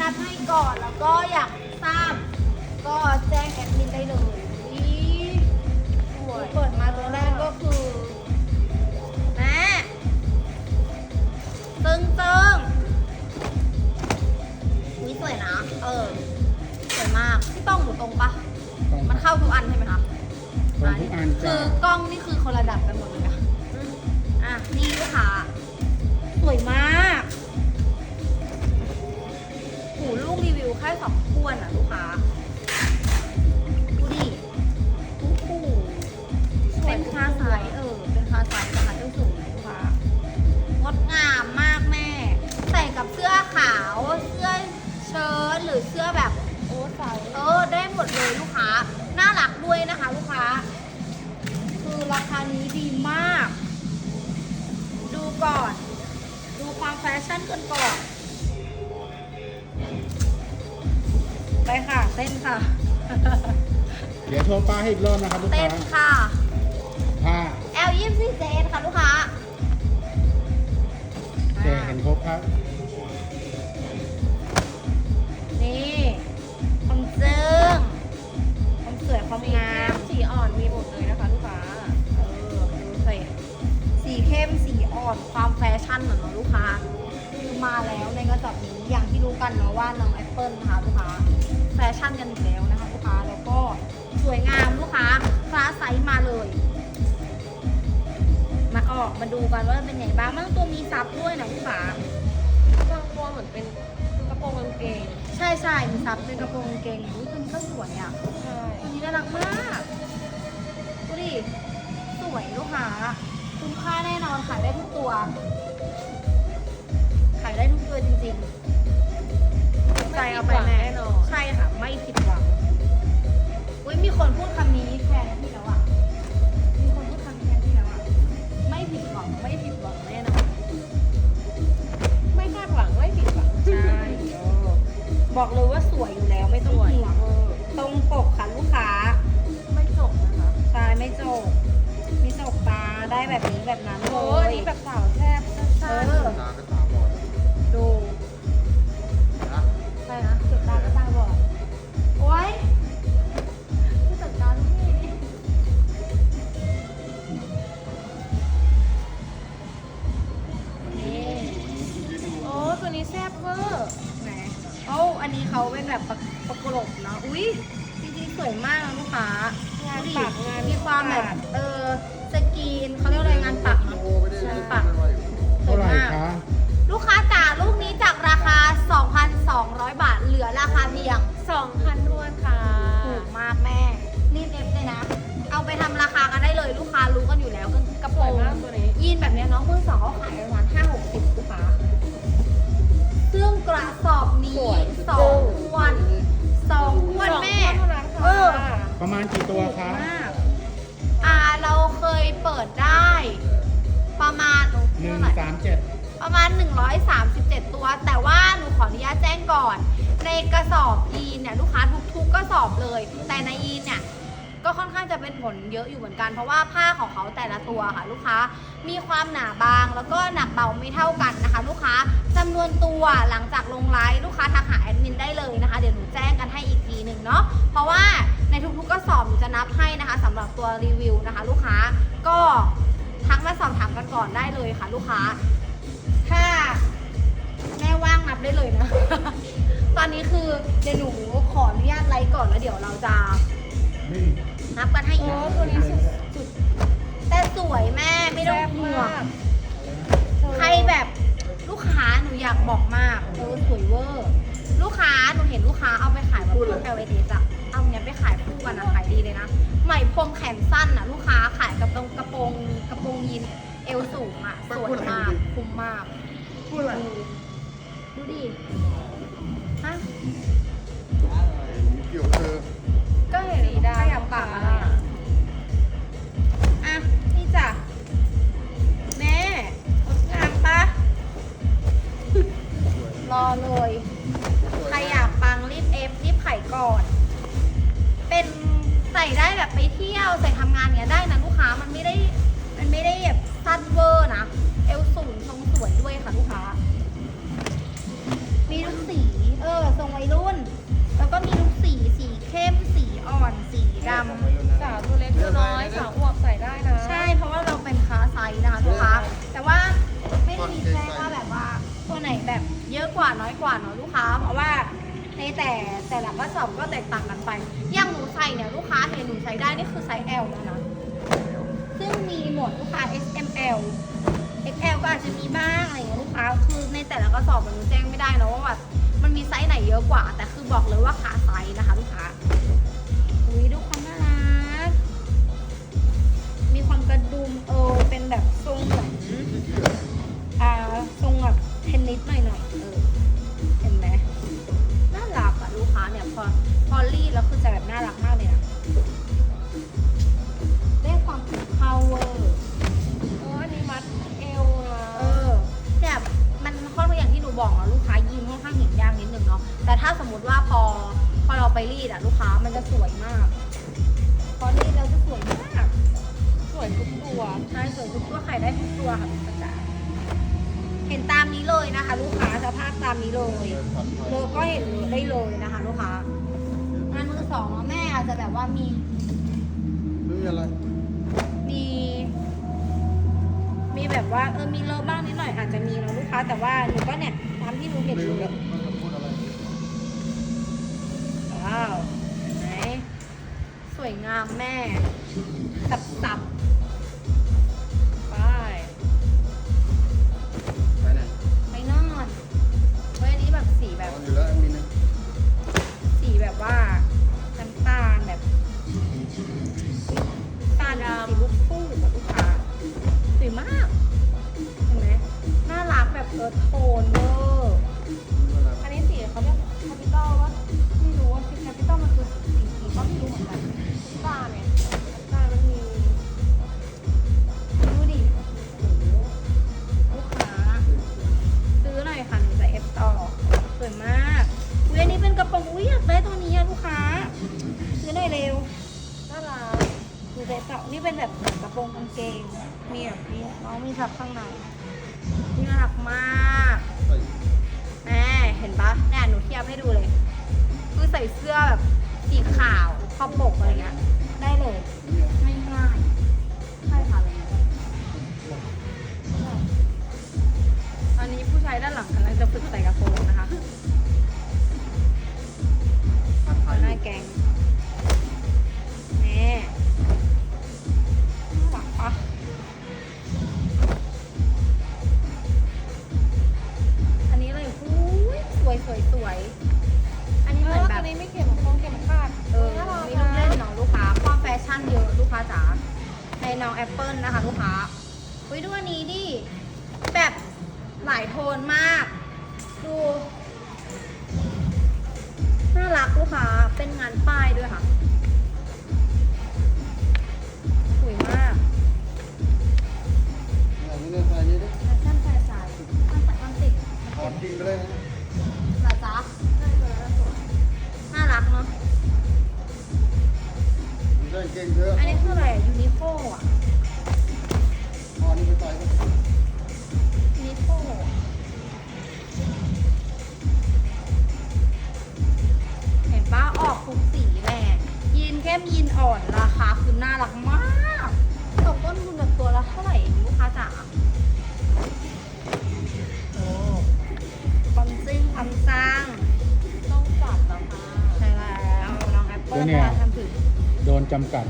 นัดให้ก่อนแล้วก็อยากทราบก็แจ้งแอดมินได้เลยอุ๊ยเปิดมาตัวแรกก็คือแม่ตึงตึงอุ้ยสวยนะ เออ สวยมากพี่ต้องอยู่ตรงปะตรงมันเข้าทุกอันใช่ไหมคะตรงทุกอันคืจ้าอกล้องนี่คือคนระดับกันหมดเลยนะอะนี่ลูกค้าสวยมากูแค่สองขวดอะลูกค้าดูดิโอ้โหเป็นคาไซส์เออ เป็นคาไซส์นะคะเจ้าสูงลูกค้างดงามมากแม่ ใส่กับเสื้อขาวเสื้อเชิ้ตหรือเสื้อแบบโอ้ใส่เออได้หมดเลยลูกค้าน่ารักด้วยนะคะ ลูกค้า คือราคานี้ดีมาก ดูก่อน ดูความแฟชั่นกันก่อน ไปค่ะ เต้นค่ะ เดี๋ยวโทรป้าให้อีกรอบนะครับลูกเต้ค้านค่ะ ผ้า L 2 4 j ค่ะลูกค้าเจเห็นครบครับ นี่ความจึ้งความสวยความสีงาเข้มมสีอ่อนมีหมดเลยนะคะลูกค้า เออดูสิสีเข้มสีอ่อนความแฟชั่นเหมือนเนาะลูกค้าคือ มาแล้วในกระสอบนี้อย่างที่รู้กันเนาะว่าน้องแอปเปิลนะคะลูกค้าแฟชั่นกันอยู่แล้วนะคะลูกค้าแล้วก็สวยงามลูกค้าคลาสไซส์มาเลย มาออกมาดูกันว่าเป็นไงบ้างบางตัวมีซับด้วยนะลูกค้าบางตัวเหมือนเป็นกระโปรงกางเกงใช่ใช่มีซับเป็นกระโปรงกางเกงอุ้ยตัวนี้ก็สวยอะใช่ตัวนี้น่ารักมากดูดิสวยลูกค้าคุ้มค่าแน่นอนขายได้ทุกตัว ขายได้ทุกตัวจริงๆใจเอาไปแม่แน่นอนใช่ค่ะ ไม่ผิดหวัง อุ้ยมีคนพูดคำนี้แทนพี่แล้วอะ มีคนพูดคำนี้แทนพี่แล้วอะ ไม่ผิดหวัง ไม่ผิดหวังแน่นอนไม่คาดหวัง ไม่ผิดหวัง ใช่ บอกเลยว่าสวยอยู่แล้วไม่ต้องห่วงเออตรงปกค่ะลูกค้า ไม่จบนะคะตาไม่โจกมีโจกตาได้แบบนี้แบบนั้นเลโอ้ยอันนี้แบบสาวแทบเอสั้นอ ลือราคาเพียงสองพันทวนค่ะ ถูกมากแม่ รีบเอฟเลยนะ เอาไปทำราคากันได้เลยลูกค้ารู้กันอยู่แล้วกระสโปรวยงมากตัวนี้ ยีนแบบเนี้ยน้องมือสองเขาขายประมาณ5 60ลูกค้าซึ่งกระสอบนี้สวยสองขวดสองขวดแม่ สองขวดเท่านั้นค่ะเออ ประมาณกี่ตัวคะมากอ่าเราเคยเปิดได้ ประมาณหนึ่งเท่าไหร่ สามเจ็ดประมาณ 137 ตัว แต่ว่าหนูขออนุญาตแจ้งก่อน ในกระสอบยีนเนี่ยลูกค้าทุกๆกระสอบเลย แต่ในยีนเนี่ยก็ค่อนข้างจะเป็นผลเยอะอยู่เหมือนกัน เพราะว่าผ้าของเขาแต่ละตัวค่ะ ลูกค้ามีความหนาบาง แล้วก็หนักเบาไม่เท่ากันนะคะ ลูกค้าจำนวนตัวหลังจากลงไลฟ์ลูกค้าทักหาแอดมินได้เลยนะคะ เดี๋ยวหนูแจ้งกันให้อีกทีหนึ่งเนาะเพราะว่าในทุกๆกระสอบหนูจะนับให้นะคะสำหรับตัวรีวิวนะคะ ลูกค้าก็ทักมาสอบถามกันก่อนได้เลยค่ะ ลูกค้า ถ้าแม่ว่างนับได้เลยนะ ตอนนี้คือเดี๋ยวหนูขออนุญาตไลฟ์ก่อนแล้วเดี๋ยวเราจะนี่นับกันให้อีโอ้กตัวนี้สุดสุดแต่สวยแม่ไม่ต้องแซ่บห่วมางกใครแบบลูกค้าหนูอยากบอกมากเออสวยเวอร์ ลูกค้าหนูเห็นลูกค้าเอาไปขายแบบพวก LVD อะเอาเนี้ยไปขายคู่กันอะขายดีเลยนะไหมพรมแขนสั้นอะลูกค้าขายกับตรงกระโปรงกระโปรงยีนเอวสูงอะสวยมากคุ้มมากพูดอะไรดู ดิ น้อยกว่าเนาะลูกค้า เพราะว่าในแต่แต่ละกระสอบก็แตกต่างกันไป อย่างหนูใส่เนี่ยลูกค้าเห็นหนูใส่ได้นี่คือไซส์ L แล้วนะซึ่งมีหมดลูกค้า S M L XL ก็อาจจะมีบ้างอะไรอย่างเงี้ยลูกค้า คือในแต่ละกระสอบมันหนูแจ้งไม่ได้นะว่าแบบมันมีไซส์ไหนเยอะกว่า แต่คือบอกเลยว่าขาส อพอเราไปรีดอะลูกค้ามันจะสวยมากพอรีดแล้วจะสวยมากสวยทุกตัวใช่สวยทุกตัวไข่ได้ทุกตัวค่ะคุณจ๋าเห็นตามนี้เลยนะคะ ลูกค้าสภาพตามนี้เลยโลก็เห็นได้เลยนะคะ ลูกค้างานมือสองเนอะแม่อาจจะแบบว่ามีไม่มีอะไร มี มีแบบว่าเออมีเลอะบ้างนิดหน่อยอาจจะมีเนอะลูกค้าแต่ว่าหนูก็เนี่ยตามที่หนูเห็นลืเลมย แล้วมันจะพูดอะไร ว้าวเห็นไหมส วยงามแม่สับสับ ส่เสื้อแบบสีขาวคอปกอะไรเงี้ยได้เลยไม่ง่ายใช่ค่ะเลยตอนนี้ผู้ชายด้านหลังกำลังจะฝึกใส่กระโปรงนะคะผัดไทเอายหน้าแกง อเหมือนอแบอับนนี้ไม่เข็มคงเข็มขาดเออน่ารักมีลูกนะเล่นเนาะลูกค้าความแฟชั่นเยอะลูกค้าจ๋าในน้องแอปเปิลนะคะลูกค้าอุ้ยดูอันนี้ดิแบบหลายโทนมาก ดูน่ารักลูกค้าเป็นงานป้ายด้วยค่ะสวยมากอย่างนี้เนี่ยใส่นี่ดิแฟชั่นแฟชั่นมันแต่มันติดถอดทิ้งไปเลยนะเหรอจ๊ะ เก่งเยอะอันนี้คืออะไรยูนิโคอะพอนี่ไปใส่ก็ยูนิโคเห็นป้าออกทุกสีแม่ยีนเข้มยีนอ่อนราคาคือน่ารักมากตกต้นทุนแบบตัวละเท่าไหร่ลูกค้าจ๋าโอ้ความซึ้งความสร้างต้องจับแล้วค่ะใช่แล้วน้องแอปเปิลนะคะทำถึง โดนจำกัด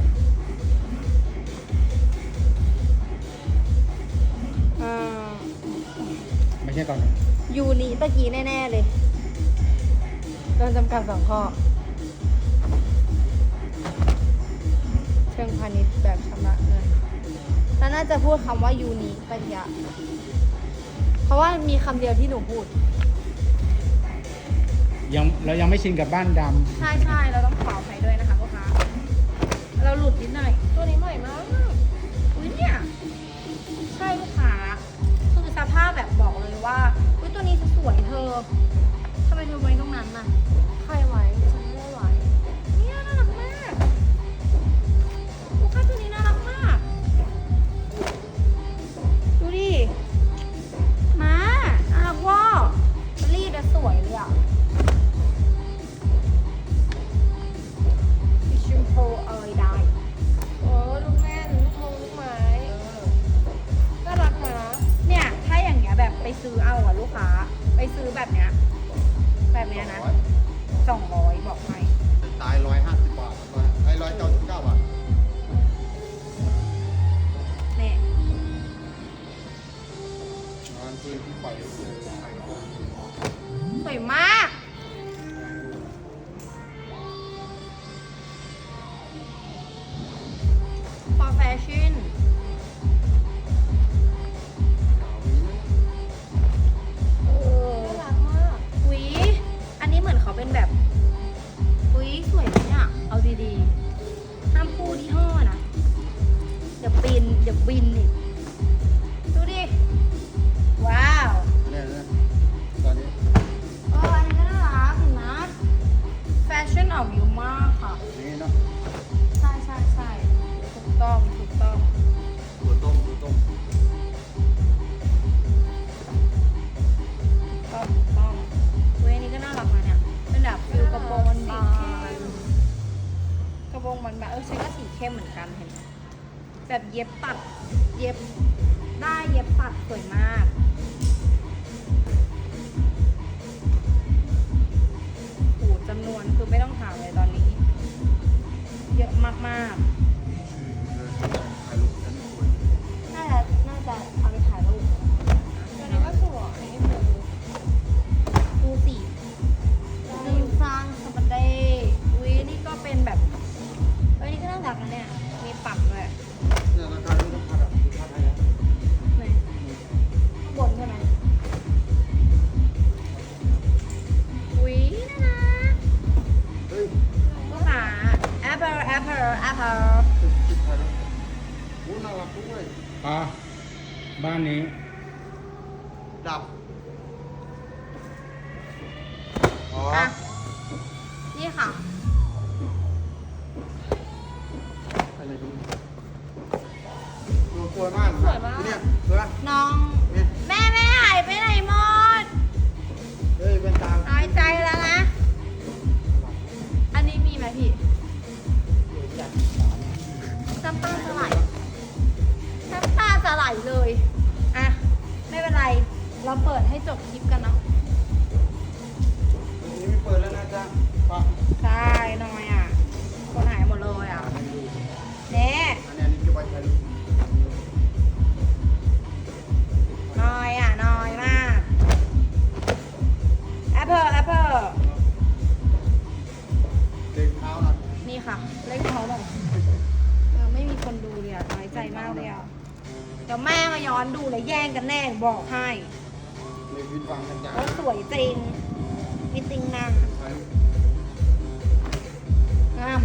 อ่าไม่ใช่ตอนนี้ยูนิตะกี้แน่ ๆ เลย โดนจำกัดสองข้อ เชิงพาณิชย์แบบชำระเงินแล้วน่าจะพูดคำว่ายูนิปัญญาเพราะว่ามีคำเดียวที่หนูพูด ยังเรายังไม่ชินกับบ้านดใช่ใช่เราต้องขออภัยด้วยนะคะลูกค้า เราหลุดนิดหน่อย ตัวนี้ใหม่มากอุ้ยเนี่ยใช่ลูกค้าคือสภาพแบบบอกเลยว่าอุ้ยตัวนี้สวยเธอทำไมเธอไว้ตรงนั้นน่ะใครไว้ฉันไม่ได้ไว้ for fashion เออน่ารักมากอุ๊ยอันนี้เหมือนเขาเป็นแบบอุ๊ยสวยไหมเนี่ยเอาดีๆห้ามพูดที่ห้อนะ เดี๋ยวบินเดี๋ยวบินอีกดูดิ ว้าว เนี่ยนะตอนนี้เอออันนี้ก็น่ารักเห็นไหมแฟชั่นออกเยอะมากค่ะอย่างนี้เนาะ ใช่ใช่ใช่ถูก ต้องถูกต้อง ตัวต้มตัวต้มก็ถูกต้องเว้ยอันนี้ก็น่ารักนะเนี่ยเป็นแบบฟิลกระโปรงมันบานกระโปรงมันบานเออใช้ก็สีเข้มเหมือนกันเห็นไหมแบบเย็บตัด เย็บได้เย็บตัดสวยมากโอ้โหจำนวนคือไม่ต้องถามเลยตอนนี้ เยอะมากๆ Apple Apple Apple ติดไทยแล้วโอ้น่ารักด้วยอะบ้านนี้ ดับ อ๋อ อะ นี่ค่ะ อะไรตรงนี้ตัวสวยมาก เนี่ยสวยน้อง เนี่ยแม่แม่หายไปไหนหมด เฮ้ยเป็นตาน้อยใจแล้วนะ อันนี้มีไหมพี่ น้ำตาจะไหลน้ำตาจะไหลเลย อะ ไม่เป็นไร เราเปิดให้จบคลิปกันเนาะอันนี้ไม่เปิดแล้วนะจ๊ะปะใช่น้อยอะ คนหายหมดเลยอะอันนี้เน่อันนี้เก็บไว้ใช้ลูกน้อยอะน้อยมาก Apple Apple เด็กเท้านะนี่ค่ะ เล่นเขาหน่อยเออไม่มี คนดูเลยอะน้อยใจมากเลยอะเดี๋ยวแม่มาย้อนดูเลยแย่งกันแน่บอกให้เลยวินฟังกันจ้ะว่าสวยจริงมีติงนางใช้งาม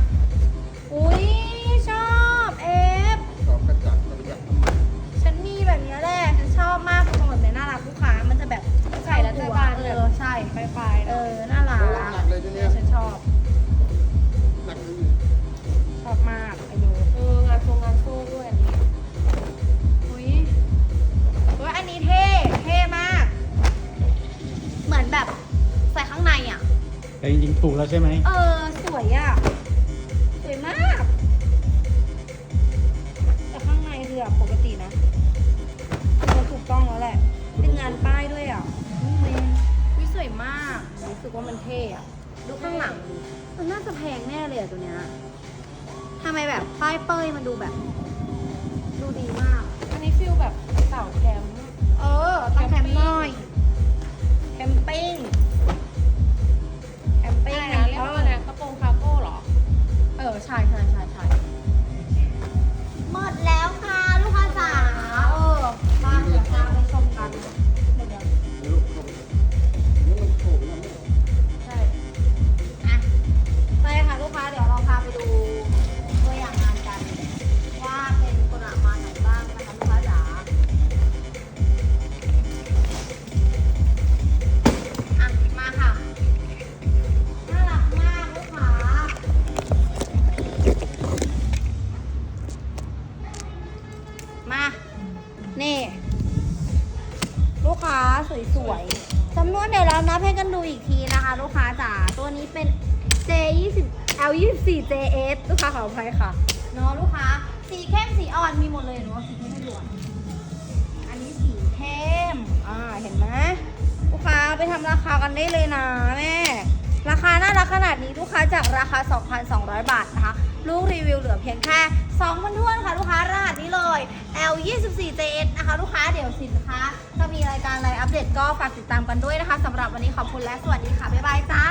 อุ้ยชอบเอฟสอบกระจัดกระจัดทำไมฉันมีแบบนี้แหละฉันชอบมากกระโปรงแบบนี้น่ารักลูกค้ามันจะแบบใส่แล้วจะบานเอแบบอใช่ปลายๆเอเนาะอ ถูกแล้วใช่ไหม เออ สวยอะ สวยมาก แต่ข้างในคือแบบปกตินะมันถูกต้องแล้วแหละ เป็นงานป้ายด้วยอะอืมวิสวยมากรู้สึกว่ามันเท่อะดูข้างหลังดิมันน่าจะแพงแน่เลยอะตัวเนี้ยทำไมแบบป้ายเป้ยมันดูแบบ ดูดีมาก อันนี้ฟิลแบบเต่าแคมป์เออต้องแคมป์หน่อย แคมปิ้งแค มปิ้งอะไรนะเรียกว่าอะไรนะกระโปรงคาร์โก้เหรอ เออ ใช่ใช่ใช่ใช่หมดแล้ว 0 L 2 4 JS ลูกค้าขออภัยค่ะ เนาะลูกค้า สีเข้มสีอ่อนมีหมดเลยเนาะสีเข้มสีอ่อนอันนี้สีเข้ม อ่า เห็นไหมลูกค้าไปทำราคากันได้เลยนะแม่ ราคาน่ารักขดนี้ลูกค้าจากราคา 2,200 บาทนะคะ ลูกรีวิวเหลือเพียงแค่2,000ท้วนค่ะ ลูกค้ารหัสนี้เลย L 2 4 JS นะคะ ลูกค้าเดี๋ยวสินค้าถ้ามีรายการอะไรอัปเดตก็ฝากติดตามกันด้วยนะคะสำหรับวันนี้ขอบคุณและสวัสดีค่ะ บ๊ายบายจ้า